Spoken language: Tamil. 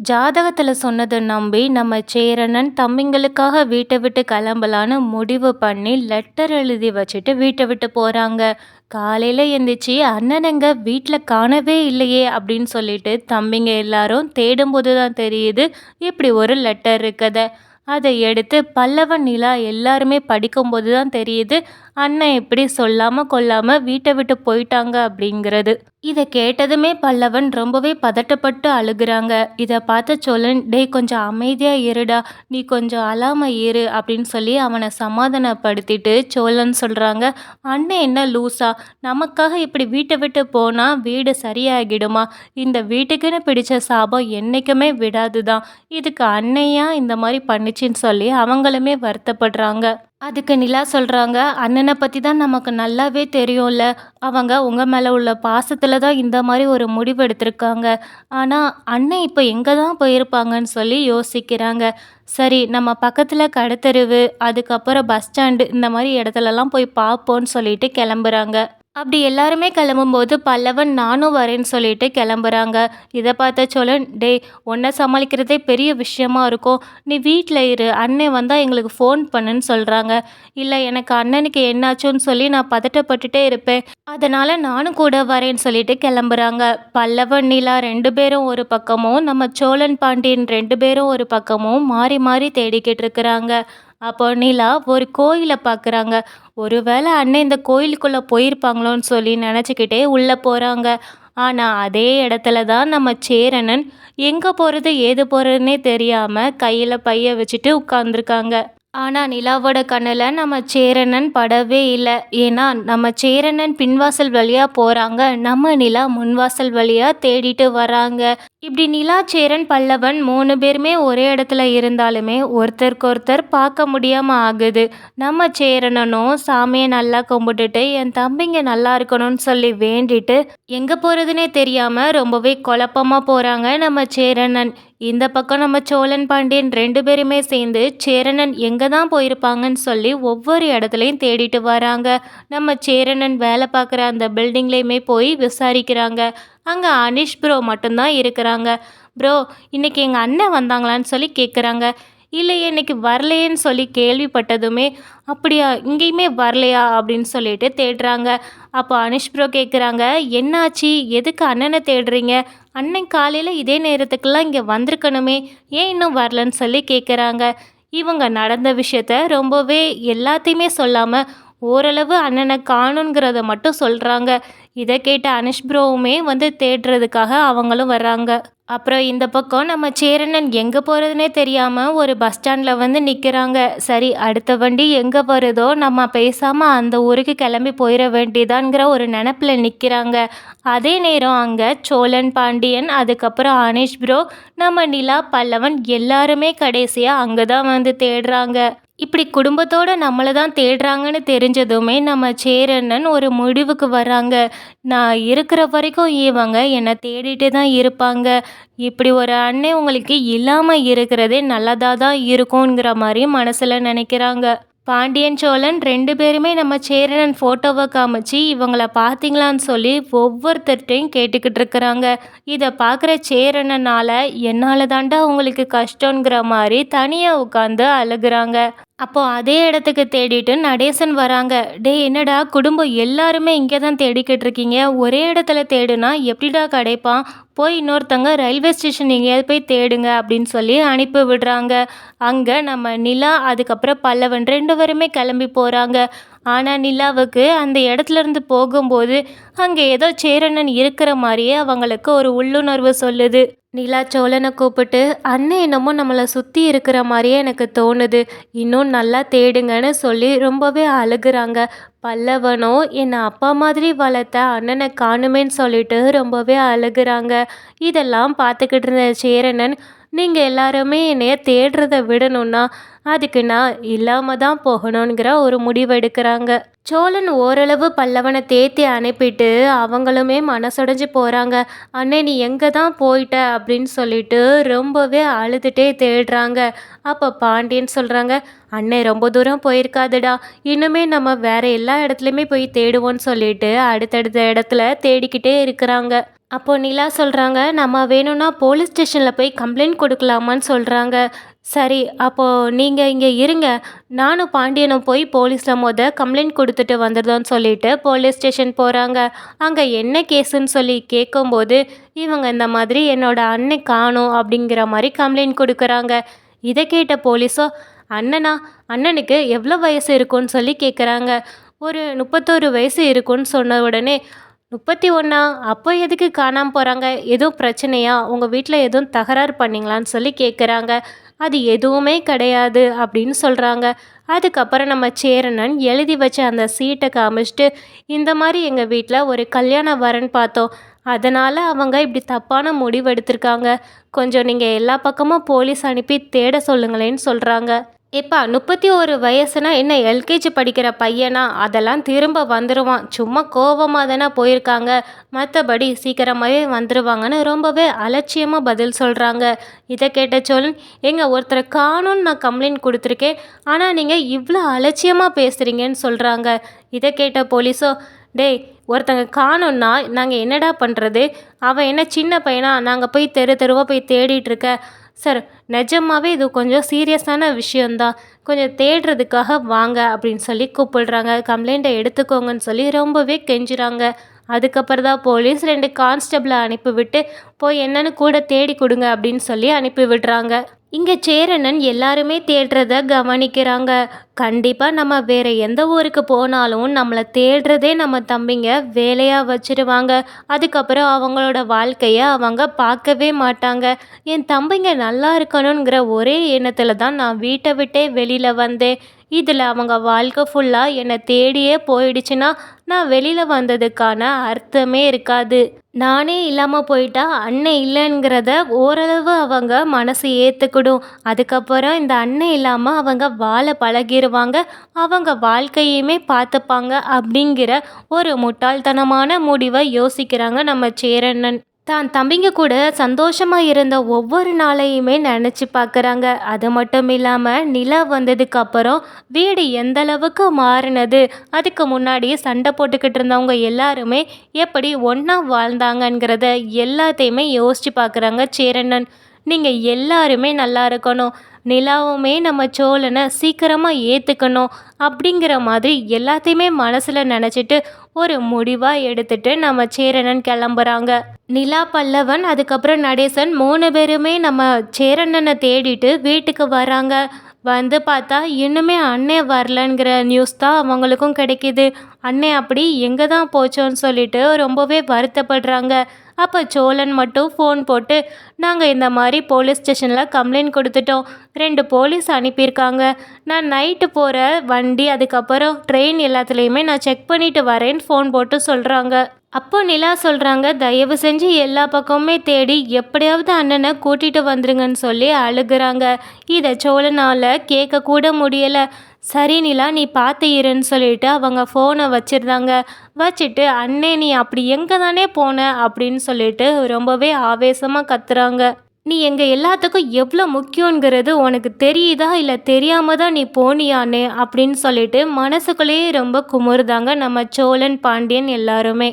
ஜாதகத்தில் சொன்னதை நம்பி நம்ம சேரனன் தம்பிங்களுக்காக வீட்டை விட்டு கிளம்பலான்னு முடிவு பண்ணி லெட்டர் எழுதி வச்சுட்டு வீட்டை விட்டு போகிறாங்க காலையில் எந்திரிச்சு அண்ணனுங்க வீட்டில் காணவே இல்லையே அப்படின்னு சொல்லிட்டு தம்பிங்க எல்லாரும் தேடும்போது தான் தெரியுது இப்படி ஒரு லெட்டர் இருக்கதை. அதை எடுத்து பல்லவன் நிலா எல்லாருமே படிக்கும்போது தான் தெரியுது அண்ணன் எப்படி சொல்லாம கொல்லாமல் வீட்டை விட்டு போயிட்டாங்க அப்படிங்கிறது. இதை கேட்டதுமே பல்லவன் ரொம்பவே பதட்டப்பட்டு அழுகுறாங்க. இதை பார்த்த சோழன் டேய் கொஞ்சம் அமைதியா இருடா நீ கொஞ்சம் அழாம இரு அப்படின்னு சொல்லி அவனை சமாதானப்படுத்திட்டு சோழன் சொல்றாங்க அண்ணன் என்ன லூசா நமக்காக இப்படி வீட்டை விட்டு போனா வீடு சரியாகிடுமா இந்த வீட்டுக்குன்னு பிடிச்ச சாபம் என்னைக்குமே விடாதுதான் இதுக்கு அன்னையா இந்த மாதிரி பண்ணிச்சின்னு சொல்லி அவங்களுமே வருத்தப்படுறாங்க. அதுக்கு நிலா சொல்கிறாங்க அண்ணனை பற்றி தான் நமக்கு நல்லாவே தெரியும்ல. அவங்க உங்கள் மேலே உள்ள பாசத்தில் தான் இந்த மாதிரி ஒரு முடிவு எடுத்திருக்காங்க. ஆனால் அண்ணன் இப்போ எங்கே தான் போயிருப்பாங்கன்னு சொல்லி யோசிக்கிறாங்க. சரி நம்ம பக்கத்தில் கடத்தெருவு அதுக்கப்புறம் பஸ் ஸ்டாண்டு இந்த மாதிரி இடத்துலலாம் போய் பார்ப்போன்னு சொல்லிட்டு கிளம்புறாங்க. அப்படி எல்லாருமே கிளம்பும்போது பல்லவன் நானும் வரேன்னு சொல்லிட்டு கிளம்புறாங்க. இதை பார்த்த சோழன் டே உன்னை சமாளிக்கிறதே பெரிய விஷயமா இருக்கும். நீ வீட்டில் இரு. அண்ணன் வந்தால் எங்களுக்கு ஃபோன் பண்ணுன்னு சொல்கிறாங்க இல்லை எனக்கு அண்ணனுக்கு என்னாச்சுன்னு சொல்லி நான் பதட்டப்பட்டுட்டே இருப்பேன். அதனால் நானும் கூட வரேன்னு சொல்லிட்டு கிளம்புறாங்க. பல்லவன் நிலா ரெண்டு பேரும் ஒரு பக்கமும் நம்ம சோழன் பாண்டியன் ரெண்டு பேரும் ஒரு பக்கமும் மாறி மாறி தேடிக்கிட்டு இருக்கிறாங்க. அப்போ நிலா ஒரு கோயிலை பார்க்குறாங்க. ஒருவேளை அண்ணன் இந்த கோயிலுக்குள்ளே போயிருப்பாங்களோன்னு சொல்லி நினச்சிக்கிட்டே உள்ளே போகிறாங்க. ஆனால் அதே இடத்துல தான் நம்ம சேரனன் எங்கே போகிறது ஏது போகிறதுனே தெரியாமல் கையில் பைய வச்சுட்டு உட்காந்துருக்காங்க ஆனால் நிலாவோட கண்ணில் நம்ம சேரனன் படவே இல்லை. ஏன்னா நம்ம சேரனன் பின்வாசல் வழியாக போகிறாங்க நம்ம நிலா முன்வாசல் வழியாக தேடிட்டு வராங்க. இப்படி நிலா சேரன் பல்லவன் மூணு பேருமே ஒரே இடத்துல இருந்தாலுமே ஒருத்தருக்கு ஒருத்தர் பார்க்க முடியாமல் ஆகுது. நம்ம சேரனனும் சாமியை நல்லா கும்பிட்டுட்டு என் தம்பிங்க நல்லா இருக்கணும்னு சொல்லி வேண்டிட்டு எங்கே போகிறதுனே தெரியாமல் ரொம்பவே குழப்பமாக போகிறாங்க நம்ம சேரனன். இந்த பக்கம் நம்ம சோழன் பாண்டியன் ரெண்டு பேருமே சேர்ந்து சேரணன் எங்கே தான் போயிருப்பாங்கன்னு சொல்லி ஒவ்வொரு இடத்துலையும் தேடிட்டு வராங்க. நம்ம சேரணன் வேலை பார்க்குற அந்த பில்டிங்லேயுமே போய் விசாரிக்கிறாங்க. அங்கே அனிஷ் ப்ரோ மட்டும்தான் இருக்கிறாங்க. ப்ரோ இன்றைக்கி எங்கள் அண்ணன் வந்தாங்களான்னு சொல்லி கேட்குறாங்க இல்லையே இன்னைக்கு வரலையேன்னு சொல்லி கேள்விப்பட்டதுமே அப்படியா இங்கேயுமே வரலையா அப்படின்னு சொல்லிட்டு தேடுறாங்க. அப்போ அனிஷ் ப்ரோ கேட்குறாங்க என்னாச்சு? எதுக்கு அண்ணனை தேடுறீங்க? அண்ணன் காலையில் இதே நேரத்துக்கெல்லாம் இங்கே வந்திருக்கணுமே. ஏன் இன்னும் வரலன்னு சொல்லி கேட்குறாங்க இவங்க நடந்த விஷயத்த ரொம்பவே எல்லாத்தையுமே சொல்லாமல் ஓரளவு அண்ணனை காணுங்கிறத மட்டும் சொல்கிறாங்க இதை கேட்ட அனுஷ் ப்ரோவுமே வந்து தேடுறதுக்காக அவங்களும் வர்றாங்க. அப்புறம் இந்த பக்கம் நம்ம சேரண்ணன் எங்கே போகிறதுனே தெரியாமல் ஒரு பஸ் ஸ்டாண்டில் வந்து நிற்கிறாங்க சரி அடுத்த வண்டி எங்கே வருதோ நம்ம பேசாமல் அந்த ஊருக்கு கிளம்பி போயிட வேண்டியதான்ங்கிற ஒரு நினப்பில் நிற்கிறாங்க அதே நேரம் அங்கே சோழன் பாண்டியன் அதுக்கப்புறம் அனீஷ் ப்ரோ நம்ம நிலா பல்லவன் எல்லாருமே கடைசியாக அங்கே தான் வந்து தேடுறாங்க. இப்படி குடும்பத்தோடு நம்மளை தான் தேடுறாங்கன்னு தெரிஞ்சதுமே நம்ம சேரண்ணன் ஒரு முடிவுக்கு வராங்க. நான் இருக்கிற வரைக்கும் இவங்க என்னை தேடிட்டு தான் இருப்பாங்க. இப்படி ஒரு அண்ணன் உங்களுக்கு இல்லாமல் இருக்கிறதே நல்லதாக தான் இருக்குங்கிற மாதிரி மனசில் நினைக்கிறாங்க. பாண்டியன் சோழன் ரெண்டு பேருமே நம்ம சேரனன் ஃபோட்டோவை காமிச்சு இவங்கள பார்த்தீங்களான்னு சொல்லி ஒவ்வொருத்தர்கிட்டையும் கேட்டுக்கிட்டு இருக்கிறாங்க. இதை பார்க்குற சேரனனால் என்னால் தாண்டா உங்களுக்கு கஷ்டங்கிற மாதிரி தனியாக உட்காந்து அழுகுறாங்க. அப்போது அதே இடத்துக்கு தேடிட்டு நடேசன் வராங்க. டே என்னடா? குடும்பம் எல்லாருமே இங்கே தான் தேடிக்கிட்டு இருக்கீங்க. ஒரே இடத்துல தேடுனா எப்படிடா கிடைப்பான் போய் இன்னொருத்தங்க ரயில்வே ஸ்டேஷன் எங்கேயாவது போய் தேடுங்க அப்படின்னு சொல்லி அனுப்பி விடுறாங்க. அங்கே நம்ம நிலா அதுக்கப்புறம் பல்லவன் ரெண்டு பேருமே கிளம்பி போகிறாங்க ஆனால் நிலாவுக்கு அந்த இடத்துல இருந்து போகும்போது அங்கே ஏதோ சேரணன் இருக்கிற மாதிரியே அவங்களுக்கு ஒரு உள்ளுணர்வு சொல்லுது. நிலா சோழனை கூப்பிட்டு அண்ணன் என்னமோ நம்மளை சுற்றி இருக்கிற மாதிரியே எனக்கு தோணுது. இன்னும் நல்லா தேடுங்கன்னு சொல்லி ரொம்பவே அழுகுறாங்க. பல்லவனோ என்னை அப்பா மாதிரி வளர்த்த அண்ணனை காணுமேன்னு சொல்லிட்டு ரொம்பவே அழுகுறாங்க. இதெல்லாம் பார்த்துக்கிட்டு இருந்த சேரணன் நீங்கள் எல்லாருமே என்னைய தேடுறத விடணும்னா அதுக்கு நான் இல்லாமல் தான் போகணுங்கிற ஒரு முடிவு எடுக்கிறாங்க. சோழன் ஓரளவு பல்லவனை தேத்தி அனுப்பிட்டு அவங்களுமே மனசொடைஞ்சு போகிறாங்க அண்ணே நீ எங்கே தான் போயிட்ட? அப்படின்னு சொல்லிட்டு ரொம்பவே அழுதுகிட்டே தேடுறாங்க. அப்போ பாண்டியன் சொல்கிறாங்க அண்ணே ரொம்ப தூரம் போயிருக்காதுடா. இன்னுமே நம்ம வேற எல்லா இடத்துலையுமே போய் தேடுவோன்னு சொல்லிட்டு அடுத்தடுத்த இடத்துல தேடிக்கிட்டே இருக்கிறாங்க. அப்போ நிலா சொல்கிறாங்க நம்ம வேணும்னா போலீஸ் ஸ்டேஷனில் போய் கம்ப்ளைண்ட் கொடுக்கலாமான்னு சொல்கிறாங்க சரி அப்போது நீங்கள் இங்கே இருங்க. நானும் பாண்டியனும் போய் போலீஸில் மொத கம்ப்ளைண்ட் கொடுத்துட்டு வந்துடுதோன்னு சொல்லிட்டு போலீஸ் ஸ்டேஷன் போகிறாங்க அங்கே என்ன கேஸுன்னு சொல்லி கேட்கும்போது இவங்க இந்த மாதிரி என்னோட அண்ணன் காணும் அப்படிங்கிற மாதிரி கம்ப்ளைண்ட் கொடுக்குறாங்க. இதை கேட்ட போலீஸோ அண்ணனா அண்ணனுக்கு எவ்வளோ வயசு இருக்குன்னு சொல்லி கேட்குறாங்க ஒரு முப்பத்தோரு வயசு இருக்கும்னு சொன்ன உடனே முப்பத்தி ஒன்றா அப்போ எதுக்கு காணாமல் போகிறாங்க எதுவும் பிரச்சனையா? உங்கள் வீட்டில் எதுவும் தகராறு பண்ணீங்களான்னு சொல்லி கேட்குறாங்க அது எதுவுமே கிடையாது அப்படின்னு சொல்கிறாங்க அதுக்கப்புறம் நம்ம சேரணன் எழுதி வச்ச அந்த சீட்டை காமிச்சிட்டு இந்த மாதிரி எங்கள் வீட்டில் ஒரு கல்யாணம் வரன்னு பார்த்தோம். அதனால் அவங்க இப்படி தப்பான முடிவு எடுத்திருக்காங்க. கொஞ்சம் நீங்கள் எல்லா பக்கமும் போலீஸ் அனுப்பி தேட சொல்லுங்களேன்னு சொல்கிறாங்க எப்பா முப்பத்தி ஒரு வயசுனா என்ன எல்கேஜி படிக்கிற பையனா? அதெல்லாம் திரும்ப வந்துடுவான் சும்மா கோவமாக தானே போயிருக்காங்க. மற்றபடி சீக்கிரமாகவே வந்துடுவாங்கன்னு ரொம்பவே அலட்சியமாக பதில் சொல்கிறாங்க இதை கேட்ட சோழன் எங்கள் ஒருத்தரை காணும்னு நான் கம்ப்ளைண்ட் கொடுத்துருக்கேன். ஆனால் நீங்கள் இவ்வளோ அலட்சியமாக பேசுகிறீங்கன்னு சொல்கிறாங்க இதை கேட்ட போலீஸோ டேய் ஒருத்தங்க காணோன்னா நாங்கள் என்னடா பண்ணுறது அவன் என்ன சின்ன பையனா? நாங்கள் போய் தெரு தெருவாக போய் தேடிகிட்ருக்க சார் நிஜமாவே இது கொஞ்சம் சீரியஸான விஷயந்தான் கொஞ்சம் தேடுறதுக்காக வாங்க அப்படின்னு சொல்லி கூப்பிடுறாங்க. கம்ப்ளைண்ட்டை எடுத்துக்கோங்கன்னு சொல்லி ரொம்பவே கெஞ்சுறாங்க. அதுக்கப்புறம் தான் போலீஸ் ரெண்டு கான்ஸ்டபிளை அனுப்பிவிட்டு போய் என்னன்னு கூட தேடி கொடுங்க அப்படின்னு சொல்லி அனுப்பி விடுறாங்க. இங்கே சேரணன் எல்லாருமே தேடுறத கவனிக்கிறாங்க. கண்டிப்பாக நம்ம வேற எந்த ஊருக்கு போனாலும் நம்மளை தேடுறதே நம்ம தம்பிங்க. வேலையாக வச்சிருவாங்க. அதுக்கப்புறம் அவங்களோட வாழ்க்கையை அவங்க பார்க்கவே மாட்டாங்க. என் தம்பிங்க நல்லா இருக்கணுங்கிற ஒரே எண்ணத்தில் தான் நான் வீட்டை விட்டே வெளியில் வந்தேன். இதில் அவங்க வாழ்க்கை ஃபுல்லாக என்னை தேடியே போயிடுச்சுன்னா நான் வெளியில் வந்ததுக்கான அர்த்தமே இருக்காது. நானே இல்லாமல் போயிட்டா அண்ணன் இல்லைங்கிறத ஓரளவு அவங்க மனசு ஏற்றுக்கிடும் அதுக்கப்புறம் இந்த அண்ணன் இல்லாமல் அவங்க வாழ பழகிடுவாங்க அவங்க வாழ்க்கையுமே பார்த்துப்பாங்க அப்படிங்கிற ஒரு முட்டாள்தனமான முடிவை யோசிக்கிறாங்க நம்ம சேரண்ணன். தான் தம்பிங்க கூட சந்தோஷமாக இருந்த ஒவ்வொரு நாளையுமே நினச்சி பார்க்குறாங்க. அது மட்டும் இல்லாமல் நிலா வந்ததுக்கப்புறம் வீடு எந்த அளவுக்கு மாறினது? அதுக்கு முன்னாடி சண்டை போட்டுக்கிட்டு இருந்தவங்க எல்லாருமே எப்படி ஒன்றா வாழ்ந்தாங்கங்கிறத எல்லாத்தையுமே யோசித்து பார்க்குறாங்க சேரண்ணன். நீங்கள் எல்லாருமே நல்லா இருக்கணும். நிலாவுமே நம்ம சோழனை சீக்கிரமாக ஏற்றுக்கணும் அப்படிங்கிற மாதிரி எல்லாத்தையுமே மனசில் நினச்சிட்டு ஒரு முடிவாக எடுத்துட்டு நம்ம சேரனன் கிளம்புறாங்க. நிலா பல்லவன் அதுக்கப்புறம் நடேசன் மூணு பேருமே நம்ம சேரண்ணனை தேடிட்டு வீட்டுக்கு வராங்க. வந்து பார்த்தா இன்னுமே அண்ணே வரலங்கிற நியூஸ் தான் அவங்களுக்கும் கிடைக்கிது. அண்ணே அப்படி எங்கே தான் போச்சோன்னு சொல்லிட்டு ரொம்பவே வருத்தப்படுறாங்க. அப்போ சோழன் மட்டும் ஃபோன் போட்டு நாங்கள் இந்த மாதிரி போலீஸ் ஸ்டேஷனில் கம்ப்ளைண்ட் கொடுத்துட்டோம். ரெண்டு போலீஸ் அனுப்பியிருக்காங்க. நான் நைட்டு போகிற வண்டி அதுக்கப்புறம் ட்ரெயின் எல்லாத்துலேயுமே நான் செக் பண்ணிவிட்டு வரேன்னு ஃபோன் போட்டு சொல்கிறாங்க அப்போ நிலா சொல்கிறாங்க தயவு செஞ்சு எல்லா பக்கமுமே தேடி எப்படியாவது அண்ணனை கூட்டிகிட்டு வந்துருங்கன்னு சொல்லி அழுகுறாங்க. இதை சோழனால் கேட்கக்கூட முடியலை. சரி நிலா நீ பார்த்து இருன்னு சொல்லிட்டு அவங்க ஃபோனை வச்சிருந்தாங்க வச்சுட்டு அண்ணே நீ அப்படி எங்கே தானே போன? அப்படின்னு சொல்லிட்டு ரொம்பவே ஆவேசமாக கத்துறாங்க. நீ எங்கள் எல்லாத்துக்கும் எவ்வளோ முக்கியங்கிறது உனக்கு தெரியுதா? இல்லை தெரியாமல் தான் நீ போனியானே அப்படின்னு சொல்லிட்டு மனசுக்குள்ளேயே ரொம்ப குமுறுதாங்க நம்ம சோழன் பாண்டியன் எல்லாருமே.